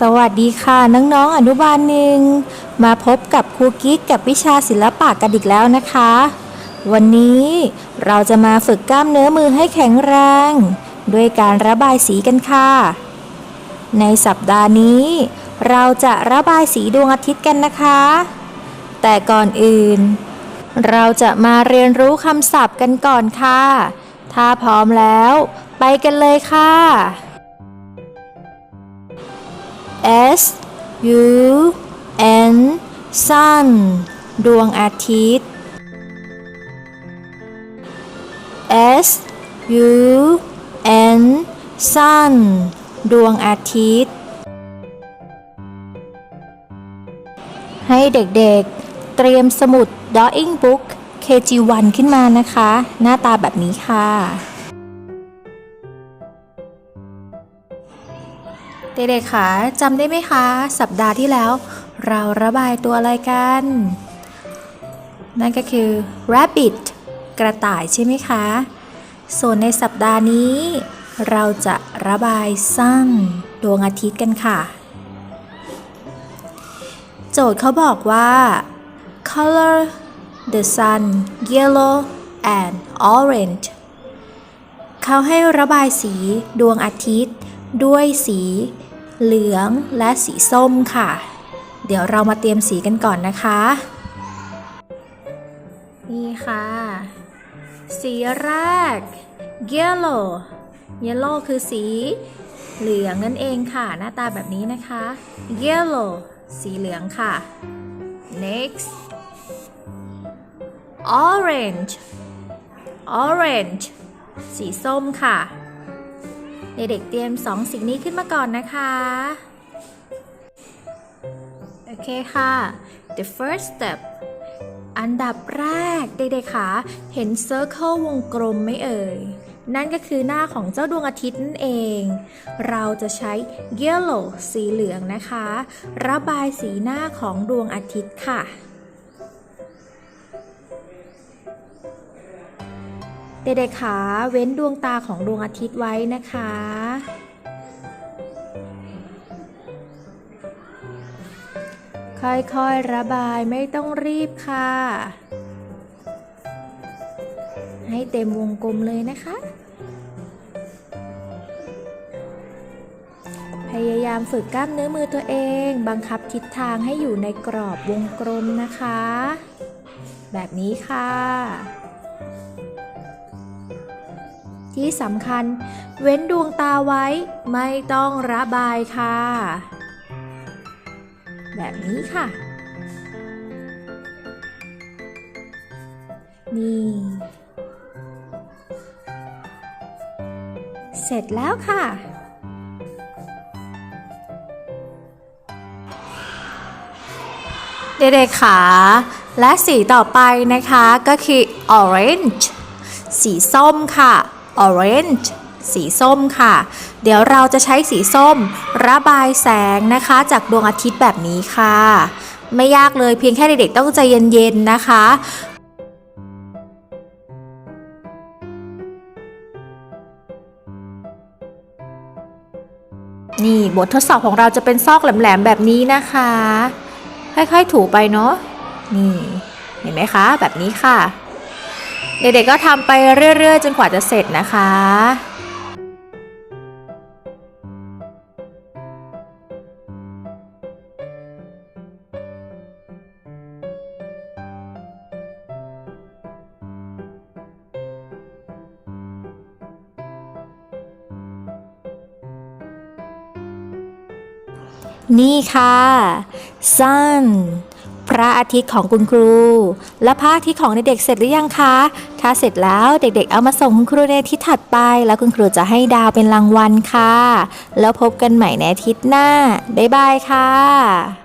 สวัสดีค่ะ น้องๆอนุบาลหนึ่งมาพบกับครูกิ๊กกับวิชาศิลปะกันอีกแล้วนะคะ วันนี้เราจะมาฝึกกล้ามเนื้อมือให้แข็งแรง ด้วยการระบายสีกันค่ะ ในสัปดาห์นี้ เราจะระบายสีดวงอาทิตย์กันนะคะ แต่ก่อนอื่น เราจะมาเรียนรู้คำศัพท์กันก่อนค่ะ ถ้าพร้อมแล้ว ไปกันเลยค่ะ S U N sun ดวงอาทิตย์ S U N sun ดวงอาทิตย์ ให้เด็กๆ เตรียมสมุด Drawing Book KG1 ขึ้นมานะคะ หน้าตาแบบนี้ค่ะ เด็กๆคะจำได้ไหมคะ สัปดาห์ที่แล้ว เราระบายตัวอะไรกัน นั่นก็คือ rabbit กระต่ายใช่ไหมคะ ส่วนในสัปดาห์นี้ เราจะระบาย sun ดวงอาทิตย์กันค่ะ โจทย์เขาบอกว่า color the sun yellow and orange เขาให้ระบายสีดวงอาทิตย์ด้วยสี เหลืองและสีส้มค่ะ เดี๋ยวเรามาเตรียมสีกันก่อนนะคะ นี่ค่ะ สีแรก yellow yellow คือสีเหลืองนั่นเองค่ะ หน้าตาแบบนี้นะคะ yellow สีเหลืองค่ะ next orange orange สีส้มค่ะ เด็กๆเตรียมสองสิ่งนี้ขึ้นมาก่อนนะคะ โอเคค่ะ the first step อันดับแรกเด็กๆค่ะเห็น circle วงกลมไหมเอ่ย นั่นก็คือหน้าของเจ้าดวงอาทิตย์นั่นเอง เราจะใช้ yellow สีเหลืองนะคะ ระบายสีหน้าของดวงอาทิตย์ค่ะ เด็กๆขาเว้นดวงตาของดวงอาทิตย์ไว้นะคะ ค่อยๆ ระบายไม่ต้องรีบค่ะ ให้เต็มวงกลมเลยนะคะ พยายามฝึกกล้ามเนื้อมือตัวเอง บังคับทิศทางให้อยู่ในกรอบวงกลมนะคะ แบบนี้ค่ะ ที่สำคัญ เว้นดวงตาไว้ไม่ต้องระบายค่ะ แบบนี้ค่ะ นี่ เสร็จแล้วค่ะ เด็กๆขาและสีต่อไปนะคะก็คือ orange สีส้มค่ะ orange สีส้มค่ะ เดี๋ยวเราจะใช้สีส้มระบายแสงนะคะ จากดวงอาทิตย์แบบนี้ค่ะ ไม่ยากเลยเพียงแค่เด็กๆต้องใจเย็นๆนะคะนี่บททดสอบของเราจะเป็นซอกแหลมๆแบบนี้นะคะ ค่อยๆถูไปเนาะนี่ เห็นไหมคะ แบบนี้ค่ะ เด็กๆก็ทำไปเรื่อยๆ จนกว่าจะเสร็จนะคะนี่ค่ะ sun ระอาทิตย์ของคุณครู และพระอาทิตย์ของเด็กๆเสร็จหรือยังคะ ถ้าเสร็จแล้วเด็กๆ เอามาส่งคุณครูในอาทิตย์ถัดไป แล้วคุณครูจะให้ดาวเป็นรางวัลค่ะ แล้วพบกันใหม่ในอาทิตย์หน้าบ๊ายบายค่ะ